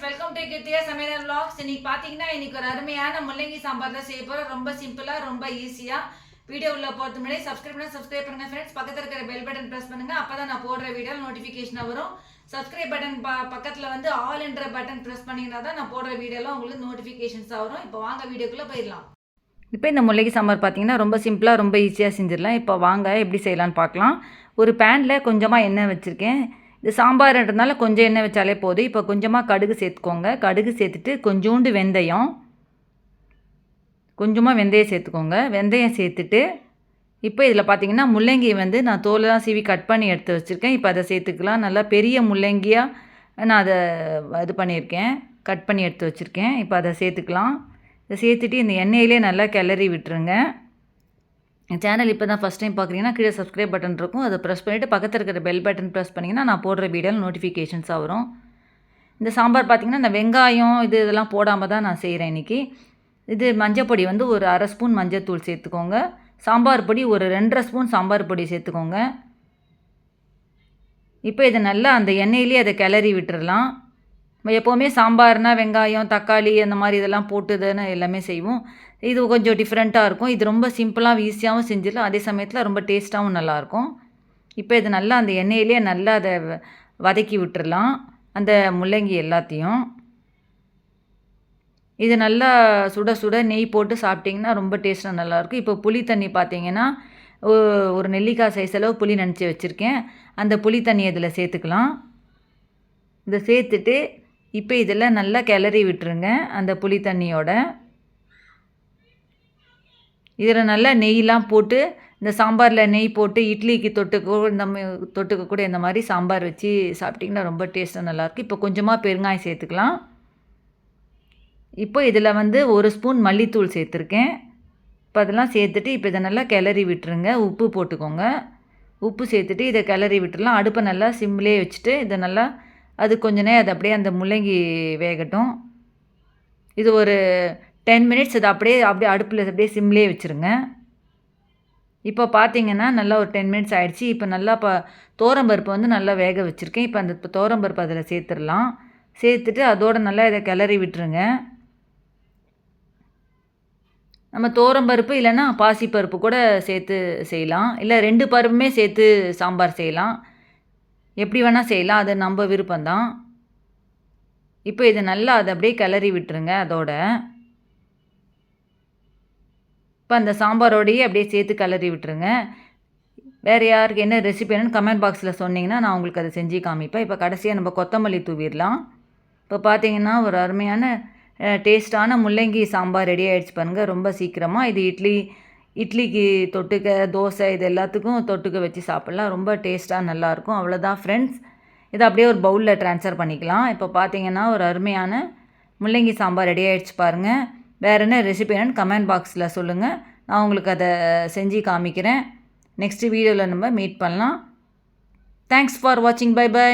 Friends welcome to Krithya சமையல் vlogs இன்னைக்கு பார்த்தீங்கன்னா இன்னைக்கு ஒரு அருமையான முள்ளங்கி சாம்பார் தான் செய்ய போகிறோம் ரொம்ப சிம்பிளாக ரொம்ப ஈஸியாக வீடியோ உள்ள போகிறது முன்னாடி சப்ஸ்கிரைப் பண்ணி சப்ஸ்கிரைப் பண்ணுங்க ஃப்ரெண்ட்ஸ் பக்கத்தில் இருக்கிற பெல் பட்டன் ப்ரெஸ் பண்ணுங்க. அப்போ தான் நான் போடுற வீடியோ நோட்டிஃபிகேஷனாக வரும். சப்ஸ்கிரைப் பட்டன் ப பக்கத்தில் வந்து ஆல் என்ற பட்டன் ப்ரெஸ் பண்ணிங்கன்னா தான் நான் போடுற வீடியோலாம் உங்களுக்கு நோட்டிஃபிகேஷன்ஸாக வரும். இப்போ வாங்க வீடியோக்குள்ளே போயிடலாம். இப்போ இந்த முள்ளங்கி சாம்பார் பார்த்தீங்கன்னா ரொம்ப சிம்பிளாக ரொம்ப ஈஸியாக செஞ்சிடலாம். இப்போ வாங்க எப்படி செய்யலாம்னு பார்க்கலாம் ஒரு பேனில் கொஞ்சமாக எண்ணெய் வச்சுருக்கேன். இது சாம்பார்ன்றதுனால கொஞ்சம் எண்ணெய் வச்சாலே போதும். இப்போ கொஞ்சமாக கடுகு சேர்த்துக்கோங்க. கடுகு சேர்த்துட்டு கொஞ்சோண்டு வெந்தயம். கொஞ்சமாக வெந்தயம் சேர்த்துக்கோங்க. வெந்தயம் சேர்த்துட்டு இப்போ இதில் பார்த்தீங்கன்னா முள்ளங்கி வந்து நான் தோலெல்லாம் சீவி கட் பண்ணி எடுத்து வச்சுருக்கேன். இப்போ அதை சேர்த்துக்கலாம். நல்லா பெரிய முள்ளங்கியாக நான் அதை இது பண்ணியிருக்கேன். கட் பண்ணி எடுத்து வச்சுருக்கேன். இப்போ அதை சேர்த்துக்கலாம். இதை சேர்த்துட்டு இந்த எண்ணெயிலே நல்லா கிளறி விட்டுருங்க. சேனல் இப்போ தான் ஃபஸ்ட் டைம் பார்க்குறீங்கன்னா கீழே சப்ஸ்கிரைப் பட்டன் இருக்கும். அதை ப்ரெஸ் பண்ணிவிட்டு பக்கத்தில் இருக்கிற பெல் பட்டன் ப்ரெஸ் பண்ணிங்கன்னா நான் போடுற வீடியோவில் நோட்டிஃபிகேஷன்ஸாக வரும். இந்த சாம்பார் பார்த்திங்கன்னா இந்த வெங்காயம் இது இதெல்லாம் போடாமல் தான் நான் செய்கிறேன் இன்றைக்கி இது மஞ்சப்பொடி வந்து ஒரு அரை ஸ்பூன் மஞ்சத்தூள் சேர்த்துக்கோங்க. சாம்பார் பொடி ஒரு ரெண்டரை ஸ்பூன் சாம்பார் பொடி சேர்த்துக்கோங்க. இப்போ இதை நல்லா அந்த எண்ணெயிலே அதை கிளறி விட்டுறலாம். நம்ம எப்போவுமே சாம்பார்னா வெங்காயம் தக்காளி அந்த மாதிரி இதெல்லாம் போட்டு தானே எல்லாமே செய்வோம். இது கொஞ்சம் டிஃப்ரெண்ட்டாக இருக்கும். இது ரொம்ப சிம்பிளாகவும் ஈஸியாகவும் செஞ்சிடலாம். அதே சமயத்தில் ரொம்ப டேஸ்ட்டாகவும் நல்லாயிருக்கும். இப்போ இது நல்லா அந்த எண்ணெயிலே நல்லா அதை வ- வதக்கி விட்டுறலாம். அந்த முள்ளங்கி எல்லாத்தையும். இது நல்லா சுட சுட நெய் போட்டு சாப்பிட்டிங்கன்னா ரொம்ப டேஸ்ட்டாக நல்லாயிருக்கும். இப்போ புளி தண்ணி பார்த்தீங்கன்னா ஒரு நெல்லிக்காய் சைஸ் அளவு புளி நினச்சி வச்சுருக்கேன். அந்த புளி தண்ணி இதில் சேர்த்துக்கலாம். இதை சேர்த்துட்டு இப்போ இதில் நல்லா கிளறி விட்டுருங்க அந்த புளி தண்ணியோட. இதில் நல்லா நெய்லாம் போட்டு இந்த சாம்பாரில் நெய் போட்டு இட்லிக்கு தொட்டுக்கோ இந்த தொட்டுக்க கூட இந்த மாதிரி சாம்பார் வச்சு சாப்பிட்டிங்கன்னா ரொம்ப டேஸ்ட்டாக நல்லாயிருக்கும் இப்போ கொஞ்சமாக பெருங்காயம் சேர்த்துக்கலாம். இப்போ இதில் வந்து ஒரு ஸ்பூன் மல்லித்தூள் சேர்த்துருக்கேன். இப்போ அதெல்லாம் சேர்த்துட்டு இப்போ இதை நல்லா கிளறி விட்டுருங்க. உப்பு போட்டுக்கோங்க. உப்பு சேர்த்துட்டு இதை கிளறி விட்டுடலாம். அடுப்பை நல்லா சிம்லேயே வச்சுட்டு இதை நல்லா அது கொஞ்ச நேரம் அது அப்படியே அந்த முள்ளங்கி வேகட்டும். இது ஒரு டென் மினிட்ஸ் இது அப்படியே அப்படியே அடுப்பில் அப்படியே சிம்லேயே வச்சுருங்க. இப்போ பார்த்தீங்கன்னா நல்லா ஒரு டென் மினிட்ஸ் ஆகிடுச்சி இப்போ நல்லா இப்போ தோரம்பருப்பு வந்து நல்லா வேக வச்சுருக்கேன். இப்போ அந்த தோரம்பருப்பு அதில் சேர்த்துடலாம். சேர்த்துட்டு அதோட நல்லா இதை கிளறி விட்டுருங்க. நம்ம தோரம்பருப்பு இல்லைன்னா பாசிப்பருப்பு கூட சேர்த்து செய்யலாம். இல்லை ரெண்டு பருப்புமே சேர்த்து சாம்பார் செய்யலாம். எப்படி வேணால் செய்யலாம். அது நம்ம விருப்பம்தான். இப்போ இதை நல்லா அதை அப்படியே கிளறி விட்டுருங்க அதோட. இப்போ அந்த சாம்பாரோடையே அப்படியே சேர்த்து கிளறி விட்டுருங்க. வேறு யாருக்கு என்ன ரெசிபி வேணும்னு கமெண்ட் பாக்ஸில் சொன்னிங்கன்னா நான் உங்களுக்கு அதை செஞ்சு காமிப்பேன். இப்போ கடைசியாக நம்ம கொத்தமல்லி தூவிடலாம். இப்போ பார்த்தீங்கன்னா ஒரு அருமையான டேஸ்ட்டான முள்ளங்கி சாம்பார் ரெடி ஆகிடுச்சு பாருங்கள் ரொம்ப சீக்கிரமாக இது இட்லி இட்லிக்கு தொட்டுக்க தோசை இது எல்லாத்துக்கும் தொட்டுக்க வச்சு சாப்பிட்லாம். ரொம்ப டேஸ்ட்டாக நல்லாயிருக்கும். அவ்வளோதான் ஃப்ரெண்ட்ஸ். இதை அப்படியே ஒரு பவுலில் ட்ரான்ஸ்ஃபர் பண்ணிக்கலாம். இப்போ பார்த்தீங்கன்னா ஒரு அருமையான முள்ளங்கி சாம்பார் ரெடி ஆகிடுச்சு பாருங்கள் வேறு என்ன ரெசிபி என்னன்னு கமெண்ட் பாக்ஸில் சொல்லுங்கள் நான் உங்களுக்கு அதை செஞ்சு காமிக்கிறேன். நெக்ஸ்ட் வீடியோவில் நம்ம மீட் பண்ணலாம். தேங்க்ஸ் ஃபார் வாட்சிங் பை பை